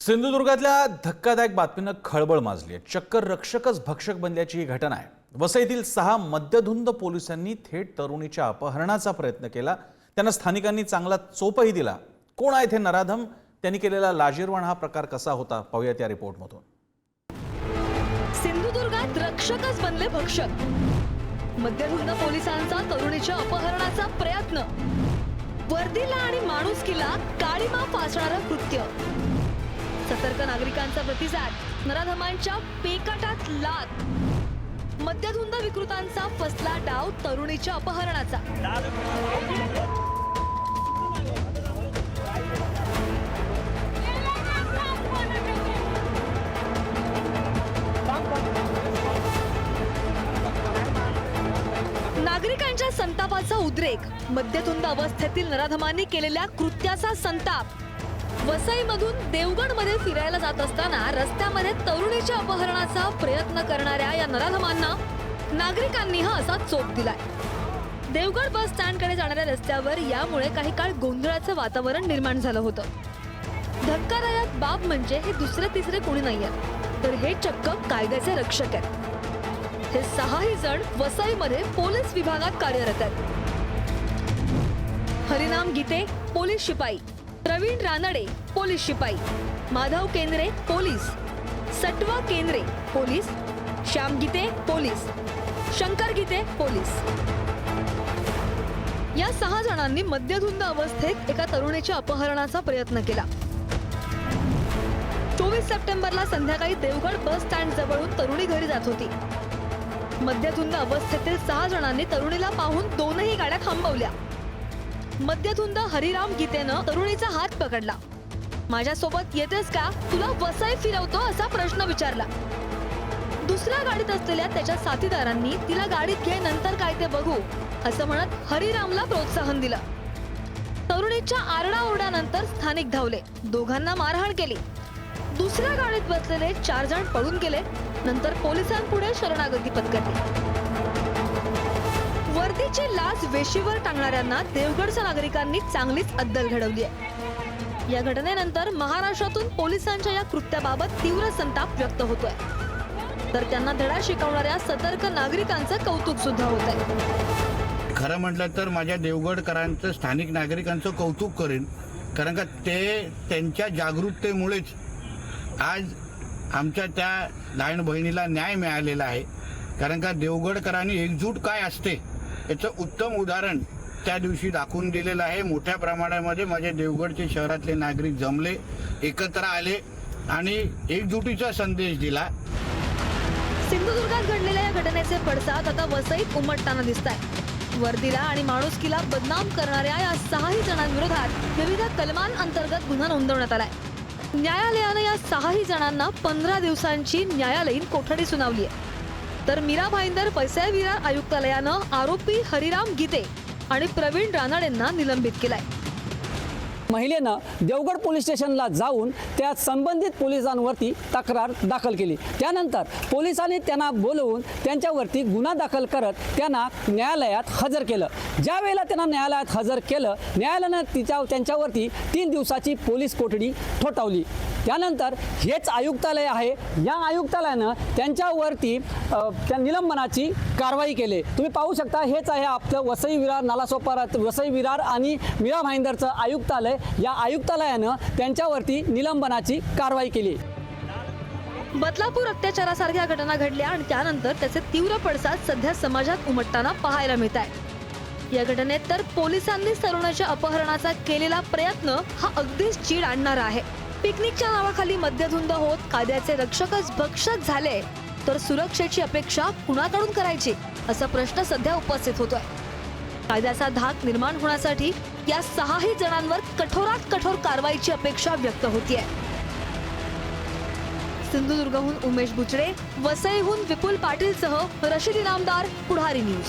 सिंधुदुर्गातल्या धक्कादायक बातमीनं खळबळ माजली आहे चक्क रक्षकच भक्षक बनल्याची ही घटना आहे. वसईतील सहा मद्यधुंद पोलिसांनी थेट तरुणीच्या अपहरणाचा प्रयत्न केला. त्यांना स्थानिकांनी चांगला चोपही दिला. कोण आहेत हे नराधम? त्यांनी केलेला लाजीरवाण हा प्रकार कसा होता? पाहूयात या रिपोर्टमधून. सिंधुदुर्गात रक्षकच बनले भक्षक. मध्यधुंद पोलिसांचा तरुणीच्या अपहरणाचा प्रयत्न. वर्दीला आणि माणुसकीला काळीमा फासणारं कृत्य. सतर्क नागरिकांचा प्रतिसाद. नराधमांच्या पेकाटात लात. मद्यधुंद विकृतांचा फसला डाव तरुणीच्या अपहरणाचा. नागरिकांच्या संतापाचा उद्रेक. मद्यधुंद अवस्थेतील नराधमांनी केलेल्या कृत्याचा संताप. वसईमधून देवगडमध्ये फिरायला जात असताना रस्त्यामध्ये तरुणीच्या अपहरणाचा प्रयत्न करणाऱ्या या नराधमांना नागरिकांनी हा असा चोप दिलाय. देवगड बस स्टँडकडे जाणाऱ्या रस्त्यावर यामुळे काही काळ गोंधळाचं वातावरण निर्माण झालं होतं. धक्कादायक बाब म्हणजे हे दुसरे तिसरे कोणी नाहीये तर हे चक्क कायद्याचे रक्षक आहेत. हे सहाही जण वसईमध्ये पोलीस विभागात कार्यरत आहेत. हरिनाम गीते पोलीस शिपाई. प्रवीण रानडे पोलीस शिपाई. Madhav Kendre police. Satwa Kendre police. Shyam Gite police. Shankar Gite police. या सहा जणांनी मद्यधुंद अवस्थेत एका तरुणीच्या अपहरणाचा प्रयत्न केला. चोवीस सप्टेंबरला संध्याकाळी देवगड बस स्टँड जवळून तरुणी घरी जात होती. मद्यधुंद अवस्थेतील सहा जणांनी तरुणीला पाहून दोनही गाड्या थांबवल्या. मद्यधुंद हरिराम गीतेनं तरुणीचा हात पकडला. माझ्यासोबत येतेस का? तुला वसई फिरवतो असा प्रश्न विचारला. दुसऱ्या गाडीत असलेल्या त्याच्या साथीदारांनी तिला गाडीत घे नंतर काय ते बघू असं म्हणत हरिरामला प्रोत्साहन दिलं. तरुणीच्या आरडाओरड्यानंतर स्थानिक धावले. दोघांना मारहाण केली. दुसऱ्या गाडीत बसलेले चार जण पळून गेले. नंतर पोलिसांपुढे शरणागती पत्करली. वर्दीची लाच वेशीवर टांगणाऱ्यांना देवगडच्या नागरिकांनी चांगलीच अद्दल घडवली आहे. या घटनेनंतर महाराष्ट्रातून पोलिसांच्या या कृत्याबाबत तीव्र संताप व्यक्त होतोय. तर त्यांना धडा शिकवणाऱ्या सतर्क नागरिकांचं कौतुक सुद्धा होत आहे खरं म्हटलं तर माझ्या देवगडकरांचं स्थानिक नागरिकांचं कौतुक करेन. कारण का ते त्यांच्या जागरूकतेमुळेच आज आमच्या त्या लहान बहिणीला न्याय मिळालेला आहे. कारण का देवगडकरांनी एकजूट काय असते? याचं उत्तम उदाहरण त्या दिवशी दाखवून दिलेलं आहे. मोठ्या प्रमाणामध्ये माझे देवगडचे शहरातले नागरिक जमले एकत्र आले आणि एकजुटीचा संदेश दिला. सिंधुदुर्गात घडलेल्या या घटनेचे पडसाद आता वसईत उमटताना दिसत आहे वर्दीला आणि माणुसकीला बदनाम करणाऱ्या या सहाही जणांविरोधात विविध कलमांअंतर्गत गुन्हा नोंदवण्यात आलाय. न्यायालयानं या सहाही जणांना पंधरा दिवसांची न्यायालयीन कोठडी सुनावली आहे. तर मीरा भाईंदर पैसे आयुक्तालयानं आरोपी हरिराम गीते आणि प्रवीण रानाडेंना निलंबित केलाय. महिलेनं देवगड पोलीस स्टेशनला जाऊन त्या संबंधित पोलिसांवरती तक्रार दाखल केली. त्यानंतर पोलिसांनी त्यांना बोलवून त्यांच्यावरती गुन्हा दाखल करत त्यांना न्यायालयात हजर केलं. ज्या वेळेला त्यांना न्यायालयात हजर केलं न्यायालयानं तिच्या त्यांच्यावरती तीन दिवसाची पोलीस कोठडी ठोठावली. त्यानंतर हेच आयुक्तालय आहे. या आयुक्तालयानं त्यांच्यावरती त्या निलंबनाची कारवाई केली. तुम्ही पाहू शकता हेच आहे आपलं वसई विरार नालासोपारा वसई विरार आणि मीरा भाईंदरचं आयुक्तालय. या आयुक्तालयानं त्यांच्यावरती निलंबनाची कारवाई केली. बदलापूर अत्याचारासारख्या घटना घडल्या आणि त्यानंतर त्याचे तीव्र पडसाद सध्या समाजात उमटताना पाहायला मिळत आहे या घटनेत तर पोलिसांनी तरुणाच्या अपहरणाचा केलेला प्रयत्न हा अगदीच चीड आणणारा आहे. पिकनिकच्या नावाखाली मद्यधुंद होत कायद्याचे रक्षकच भक्षक झाले तर सुरक्षेची अपेक्षा कुणाकडून करायची असा प्रश्न सध्या उपस्थित होतोय. कायद्याचा धाक निर्माण होण्यासाठी या सहाही जणांवर कठोरात कठोर कारवाईची अपेक्षा व्यक्त होतीये. सिंधुदुर्गहून उमेश बुचडे वसईहून विपुल पाटील सह रशिद इनामदार पुढारी न्यूज.